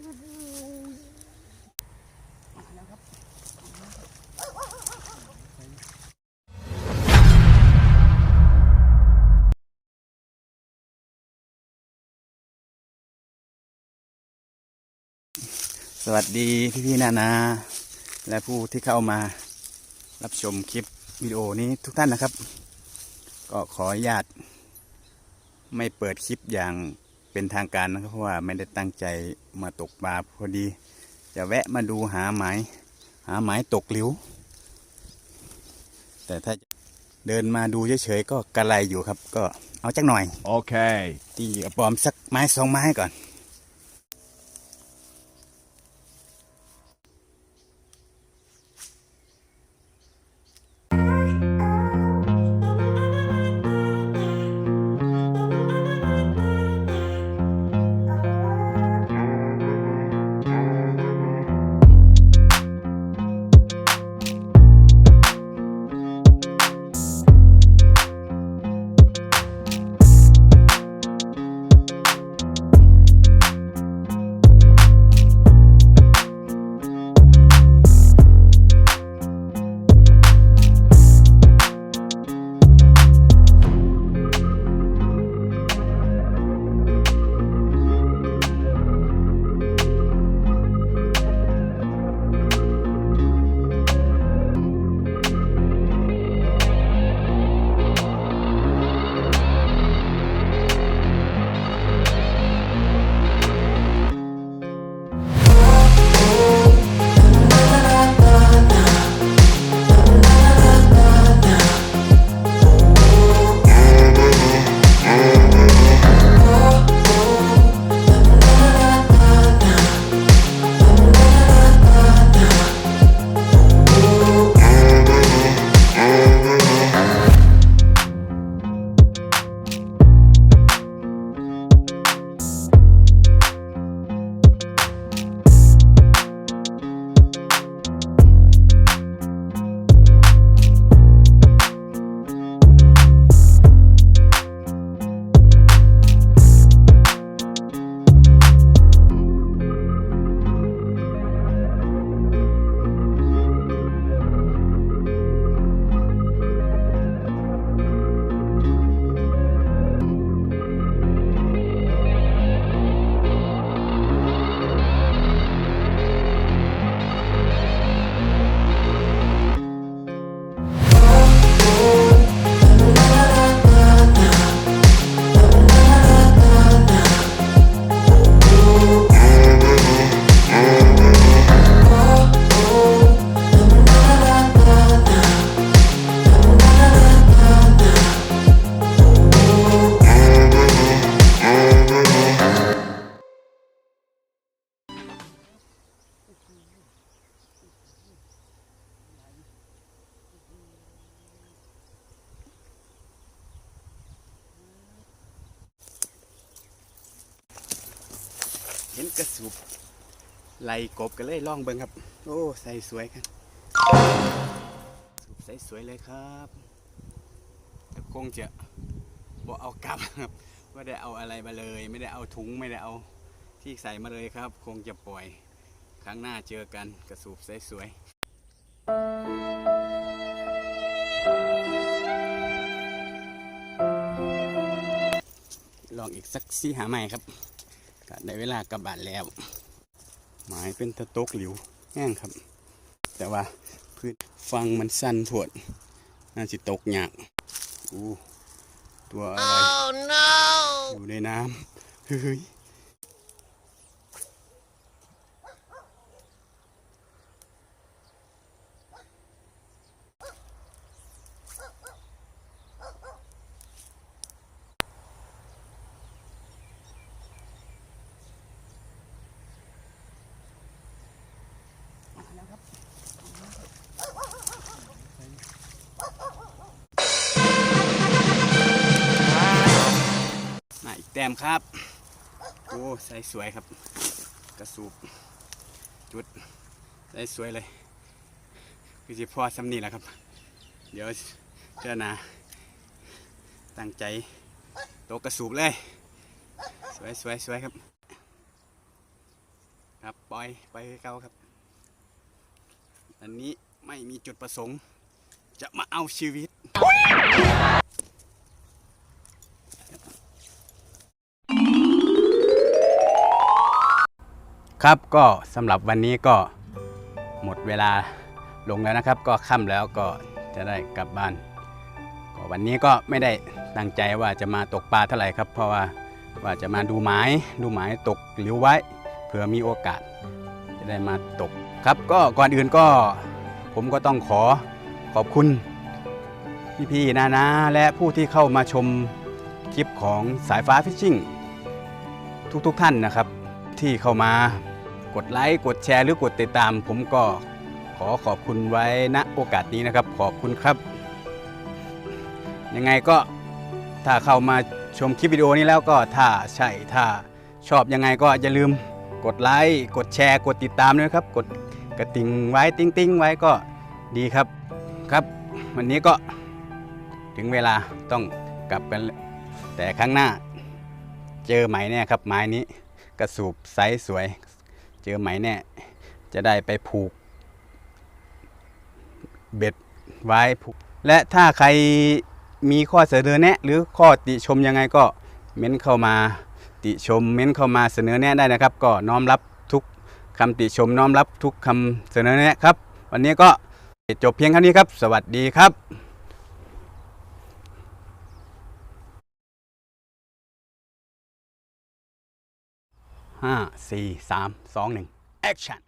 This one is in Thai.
สวัสดีพี่พี่ๆนานา และผู้ที่เข้ามารับชมคลิปวิดีโอนี้ทุกท่านนะครับ ก็ขออนุญาตไม่เปิดคลิปอย่าง เป็นทางการนะครับเพราะว่าไม่ได้ตั้งใจมาตกปลาพอดี จะแวะมาดูหาหมายหาหมายตกหลิว แต่ถ้าเดินมาดูเฉยๆก็กระไรอยู่ครับ ก็เอาจักหน่อย Okay. ตีกระปอมสักไม้สองไม้ก่อน ห็นกระสุบไหลกบกันเลยล่องเบิงครับ โอ้ ใส่สวยกันสูบใส่สวยเลยครับแต่คงจะบ่เอากลับครับไม่ได้เอาอะไรมาเลย ไม่ได้เอาถุงไม่ได้เอาที่ใส่มาเลยครับ คงจะปล่อยครั้งหน้าเจอกันกระสูบใส่สวยลองอีกสักสี่หาใหม่ครับ ก็ได้เวลากลับบ้านแล้ว หมายเป็นตะตกหลิวแห้งครับ แต่ว่าพื้นฟังมันสั้นถวดน่าจะตกยากอู้ตัวอะไรอยู่ในน้ำเฮ้ย แต้มครับ โอ้ใส่สวยครับ กระสูบจุดใส่สวยเลย คือจะพอสำนีแหละครับ เดี๋ยวเจ้านาตั้งใจโตะกระสูบเลย สวยสวยสวยครับ ครับปล่อยไปเก่าครับ อันนี้ไม่มีจุดประสงค์ จะมาเอาชีวิต ครับก็สำหรับวันนี้ก็หมดเวลาลงแล้วนะครับ ก็ค่ำแล้วก็จะได้กลับบ้านก็วันนี้ก็ไม่ได้ตั้งใจว่าจะมาตกปลาเท่าไหร่ครับ เพราะว่าว่าจะมาดูหมายดูหมายตกหลิวไว้เผื่อมีโอกาส จะได้มาตกครับ ก็ก่อนอื่นก็ผมก็ต้องขอขอบคุณพี่ๆนานาและผู้ที่เข้ามาชมคลิปของสายฟ้าฟิชชิ่งทุกๆทท่านนะครับ ที่เข้ามา กดไลค์กดแชร์หรือกดติดตาม ผมก็ขอขอบคุณไว้ณโอกาสนี้นะครับ ขอบคุณครับ ยังไงก็ถ้าเข้ามาชมคลิปวิดีโอนี้แล้วก็ถ้าใช่ถ้าชอบยังไงก็อย่าลืมกดไลค์กดแชร์ กดติดตามด้วยนะครับ กดกระติ่งไว้ติ้งติ้งไว้ก็ดีครับครับ วันนี้ก็ถึงเวลาต้องกลับกันแต่ครั้งหน้า เจอไหมแน่ครับไม้นี้กระสูบไซส์สวย เจอไหมแน่จะได้ไปผูก เบ็ดไว้ผูก และถ้าใครมีข้อเสนอแนะ หรือข้อติชมยังไงก็เม้นเข้ามาติชม เม้นเข้ามาเสนอแนะได้นะครับ ก็น้อมรับทุกคำติชมน้อมรับทุกคำเสนอแนะครับ วันนี้ก็จบเพียงเท่านี้ครับ สวัสดีครับ ห้าสี่สามสองหนึ่ง action